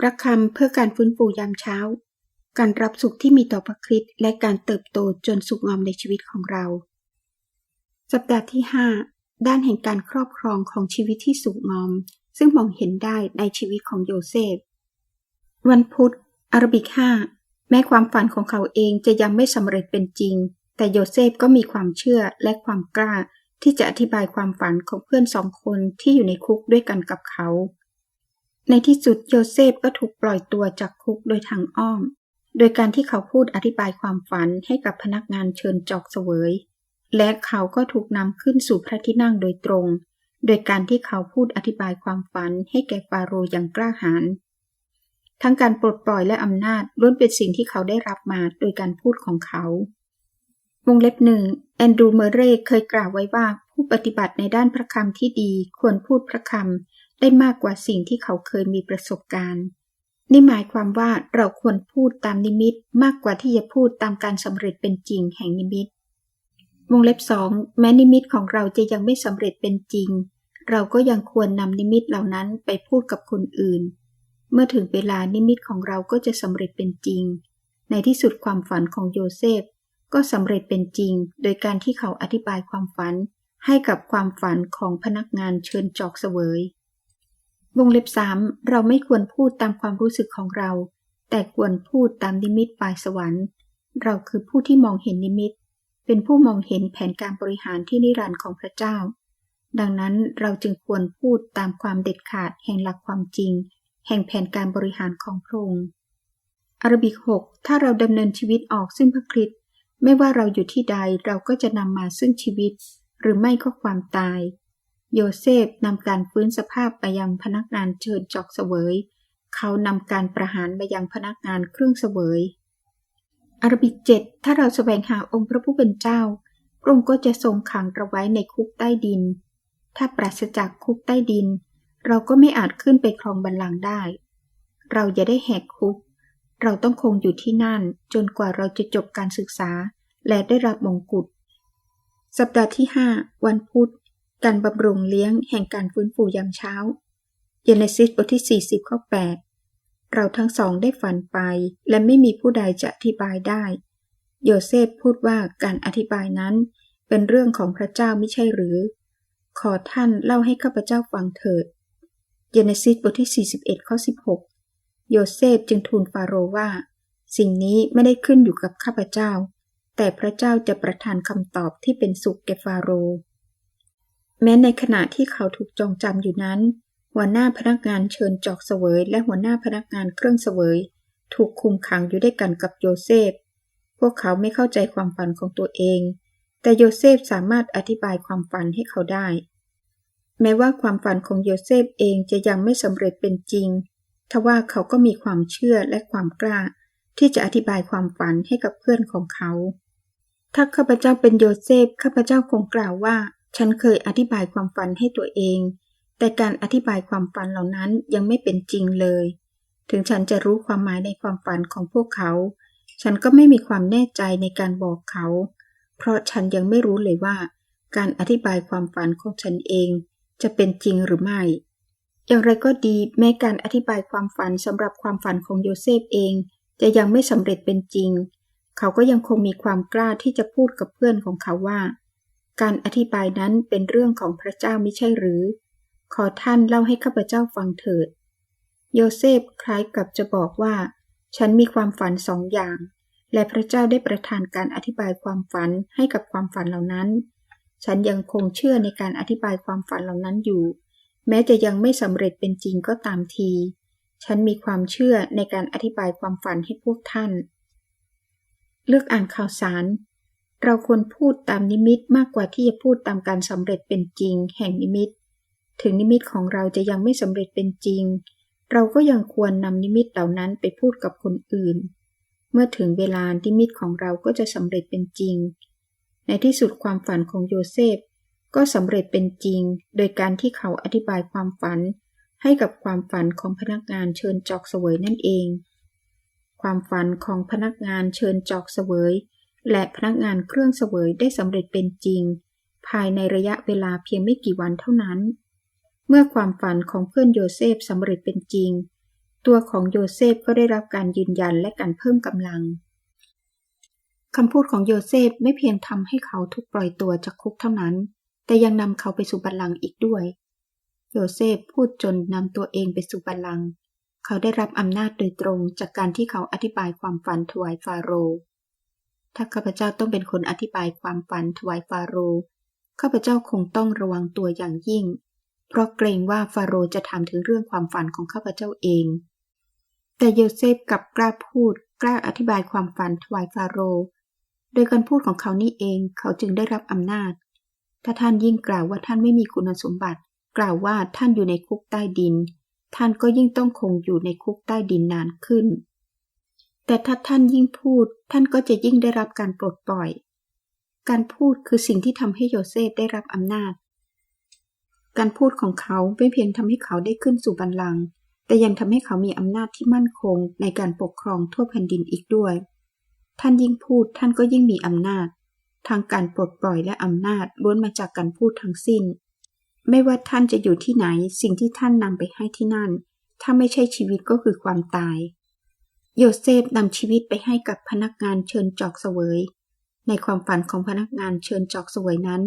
ประคำเพื่อการฟื้นฟูยามเช้า การรับสุขที่มีต่อพระคริสต์และการเติบโตจนสุขงอมในชีวิตของเรา สัปดาห์ที่ 5 ด้านแห่งการครอบครองของชีวิตที่สุขงอม ซึ่งมองเห็นได้ในชีวิตของโยเซฟ วันพุธอารบิก5แม้ความฝันของเขาเองจะยังไม่สำเร็จเป็นจริง แต่โยเซฟก็มีความเชื่อและความกล้าที่จะอธิบายความฝันของเพื่อนสองคนที่อยู่ในคุกด้วยกันกับเขา ในที่สุดโยเซฟก็ถูกปล่อยตัวจากคุกโดยทางอ้อม โดยการที่เขาพูดอธิบายความฝันให้กับพนักงานเชิญจอกเสวย และเขาก็ถูกนำขึ้นสู่พระที่นั่งโดยตรง โดยการที่เขาพูดอธิบายความฝันให้แก่ฟาโรห์อย่างกล้าหาญทั้งการปลดปล่อยและอำนาจล้วนเป็นสิ่งที่เขาได้รับมาโดยการพูดของเขา วงเล็บหนึ่งแอนดรูเมเรเคยกล่าวไว้ว่าผู้ปฏิบัติในด้านพระคำที่ดีควรพูดพระคำ ได้มากกว่าสิ่งที่เขาเคยมีประสบการณ์ นี่หมายความว่าเราควรพูดตามนิมิตมากกว่าที่จะพูดตามการสำเร็จเป็นจริงแห่งนิมิต วงเล็บสองแม้นิมิตของเราจะยังไม่สำเร็จเป็นจริง เราก็ยังควรนำนิมิตเหล่านั้นไปพูดกับคนอื่น เมื่อถึงเวลานิมิตของเราก็จะสำเร็จเป็นจริง ในที่สุดความฝันของโยเซฟก็สำเร็จเป็นจริง โดยการที่เขาอธิบายความฝันให้กับความฝันของพนักงานเชิญจอกเสวย วงเล็บสามเราไม่ควรพูดตามความรู้สึกของเรา แต่ควรพูดตามนิมิตปลายสวรรค์ เราคือผู้ที่มองเห็นนิมิต เป็นผู้มองเห็นแผนการบริหารที่นิรันดร์ของพระเจ้า ดังนั้นเราจึงควรพูดตามความเด็ดขาดแห่งหลักความจริง แห่งแผนการบริหารของพระองค์อารบิก6ถ้าเราดำเนินชีวิตออกซึ่งพระคริสต์ไม่ว่าเราอยู่ที่ใดเราก็จะนำมาซึ่งชีวิต หรือไม่ก็ความตาย โยเซฟนำการฟื้นสภาพไปยังพนักงานเชิญจอกเสวย เขานำการประหารไปยังพนักงานเครื่องเสวยอารบิกเจ็ดถ้าเราแสวงหาองค์พระผู้เป็นเจ้า พระองค์ก็จะทรงขังเราไว้ในคุกใต้ดิน ถ้าปราศจากคุกใต้ดิน เราก็ไม่อาจขึ้นไปครองบัลลังก์ได้ เราอย่าได้แหกคุก เราต้องคงอยู่ที่นั่น จนกว่าเราจะจบการศึกษาและได้รับมงกุฎ สัปดาห์ที่ 5 วันพุธ การบำรุงเลี้ยงแห่งการฟื้นฟูยามเช้าเยเนซิสบทที่ 40 ข้อ 8 เราทั้งสองได้ฝันไปและไม่มีผู้ใดจะอธิบายได้ โยเซฟพูดว่าการอธิบายนั้นเป็นเรื่องของพระเจ้าไม่ใช่หรือ ขอท่านเล่าให้ข้าพเจ้าฟังเถิด เยเนซิสบทที่ 41 ข้อ 16 โยเซฟจึงทูลฟาโรห์ว่า สิ่งนี้ไม่ได้ขึ้นอยู่กับข้าพเจ้า แต่พระเจ้าจะประทานคำตอบที่เป็นสุขแก่ฟาโรห์ แม้ในขณะที่เขาถูกจองจำอยู่นั้น หัวหน้าพนักงานเชิญจอกเสวย และหัวหน้าพนักงานเครื่องเสวย ถูกคุมขังอยู่ด้วยกันกับโยเซฟ พวกเขาไม่เข้าใจความฝันของตัวเอง แต่โยเซฟสามารถอธิบายความฝันให้เขาได้ แม้ว่าความฝันของโยเซฟเองจะยังไม่สำเร็จเป็นจริง ทว่าเขาก็มีความเชื่อและความกล้า ที่จะอธิบายความฝันให้กับเพื่อนของเขา ถ้าข้าพเจ้าเป็นโยเซฟข้าพเจ้าคงกล่าวว่า ฉันเคยอธิบายความฝันให้ตัวเอง แต่การอธิบายความฝันเหล่านั้นยังไม่เป็นจริงเลย ถึงฉันจะรู้ความหมายในความฝันของพวกเขา ฉันก็ไม่มีความแน่ใจในการบอกเขา เพราะฉันยังไม่รู้เลยว่า การอธิบายความฝันของฉันเอง จะเป็นจริงหรือไม่ อย่างไรก็ดีแม้การอธิบายความฝันสำหรับความฝันของโยเซฟเอง จะยังไม่สำเร็จเป็นจริง เขาก็ยังคงมีความกล้าที่จะพูดกับเพื่อนของเขาว่า การอธิบายนั้นเป็นเรื่องของพระเจ้าไม่ใช่หรือ ขอท่านเล่าให้ข้าพเจ้าฟังเถิด โยเซฟคล้ายกับจะบอกว่า ฉันมีความฝันสองอย่าง และพระเจ้าได้ประทานการอธิบายความฝันให้กับความฝันเหล่านั้น ฉันยังคงเชื่อในการอธิบายความฝันเหล่านั้นอยู่ แม้จะยังไม่สำเร็จเป็นจริงก็ตามที ฉันมีความเชื่อในการอธิบายความฝันให้พวกท่าน เลือกอ่านข่าวสาร เราควรพูดตามนิมิตมากกว่าที่จะพูดตามการสำเร็จเป็นจริง แห่งนิมิต ถึงนิมิตของเราจะยังไม่สำเร็จเป็นจริง เราก็ยังควรนำนิมิตเหล่านั้นไปพูดกับคนอื่น เมื่อถึงเวลานิมิตของเราก็จะสำเร็จเป็นจริง ในที่สุดความฝันของโยเซฟก็สำเร็จเป็นจริง โดยการที่เขาอธิบายความฝัน ให้กับความฝันของพนักงานเชิญจอกเสวยนั่นเอง ความฝันของพนักงานเชิญจอกเสวย และพนักงานเครื่องเสวยได้สำเร็จเป็นจริง ภายในระยะเวลาเพียงไม่กี่วันเท่านั้น เมื่อความฝันของเพื่อนโยเซฟสำเร็จเป็นจริง ตัวของโยเซฟก็ได้รับการยืนยันและการเพิ่มกำลังคำพูดของโยเซฟไม่เพียงทำให้เขาถูกปล่อยตัวจากคุกเท่านั้น แต่ยังนำเขาไปสู่บัลลังก์อีกด้วย โยเซฟพูดจนนำตัวเองไปสู่บัลลังก์ เขาได้รับอำนาจโดยตรงจากการที่เขาอธิบายความฝันถวายฟาโรห์ ถ้าข้าพเจ้าต้องเป็นคนอธิบายความฝันถวายฟาโรห์ข้าพเจ้าคงต้องระวังตัวอย่างยิ่ง เพราะเกรงว่าฟาโรห์จะถามถึงเรื่องความฝันของข้าพเจ้าเอง แต่โยเซฟกลับกล้าพูดกล้าอธิบายความฝันถวายฟาโรห์โดยการพูดของเขานี่เองเขาจึงได้รับอำนาจ ถ้าท่านยิ่งกล่าวว่าท่านไม่มีคุณสมบัติ กล่าวว่าท่านอยู่ในคุกใต้ดิน ท่านก็ยิ่งต้องคงอยู่ในคุกใต้ดินนานขึ้น แต่ถ้าท่านยิ่งพูด ท่านก็จะยิ่งได้รับการปลดปล่อย การพูดคือสิ่งที่ทำให้โยเซฟได้รับอำนาจ การพูดของเขาไม่เพียงทำให้เขาได้ขึ้นสู่บัลลังก์แต่ยังทำให้เขามีอำนาจที่มั่นคงในการปกครองทั่วแผ่นดินอีกด้วย ท่านยิ่งพูดท่านก็ยิ่งมีอำนาจ ทางการปลดปล่อยและอำนาจล้วนมาจากการพูดทั้งสิ้น ไม่ว่าท่านจะอยู่ที่ไหน สิ่งที่ท่านนำไปให้ที่นั่น ถ้าไม่ใช่ชีวิตก็คือความตาย โยเซฟนำชีวิตไปให้กับพนักงานเชิญจอกเสวย ในความฝันของพนักงานเชิญจอกเสวยนั้น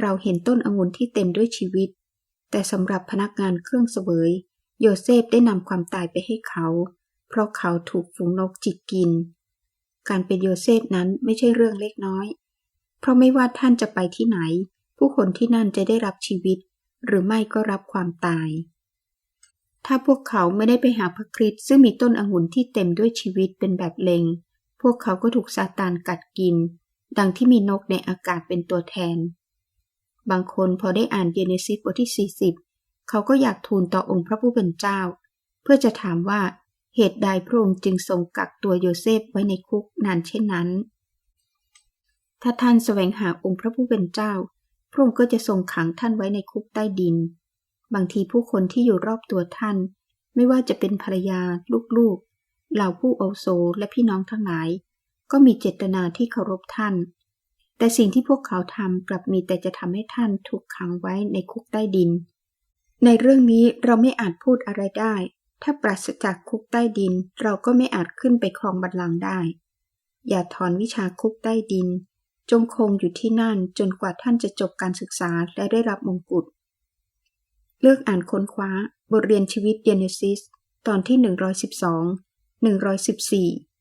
เราเห็นต้นองุ่นที่เต็มด้วยชีวิต แต่สำหรับพนักงานเครื่องเสวย โยเซฟได้นำความตายไปให้เขา เพราะเขาถูกฝูงนกจิกกิน การเป็นโยเซฟนั้นไม่ใช่เรื่องเล็กน้อย เพราะไม่ว่าท่านจะไปที่ไหน ผู้คนที่นั่นจะได้รับชีวิต หรือไม่ก็รับความตาย ถ้าพวกเขาไม่ได้ไปหาพระคริสต์ซึ่งมีต้นองุ่นที่เต็มด้วยชีวิตเป็นแบบเลง พวกเขาก็ถูกซาตานกัดกิน ดังที่มีนกในอากาศเป็นตัวแทน บางคนพอได้อ่านเยเนซิสบทที่ 40 เขาก็อยากทูลต่อองค์พระผู้เป็นเจ้า เพื่อจะถามว่าเหตุใดพระองค์จึงทรงกักตัวโยเซฟไว้ในคุกนานเช่นนั้น ถ้าท่านแสวงหาองค์พระผู้เป็นเจ้า พระองค์ก็จะทรงขังท่านไว้ในคุกใต้ดิน บางทีผู้คนที่อยู่รอบตัวท่าน ไม่ว่าจะเป็นภรรยา ลูกๆ เหล่าผู้อาโซและพี่น้องทั้งหลาย ก็มีเจตนาที่เคารพท่าน แต่สิ่งที่พวกเขาทำกลับมีแต่จะทำให้ท่านถูกขังไว้ในคุกใต้ดิน ในเรื่องนี้เราไม่อาจพูดอะไรได้ ถ้าปราศจากคุกใต้ดิน เราก็ไม่อาจขึ้นไปครองบัลลังก์ได้ อย่าถอนวิชาคุกใต้ดิน จงคงอยู่ที่นั่นจนกว่าท่านจะจบการศึกษาและได้รับมงกุฎ เลือกอ่านค้นคว้า บทเรียนชีวิตเยเนซิส ตอนที่ 112 114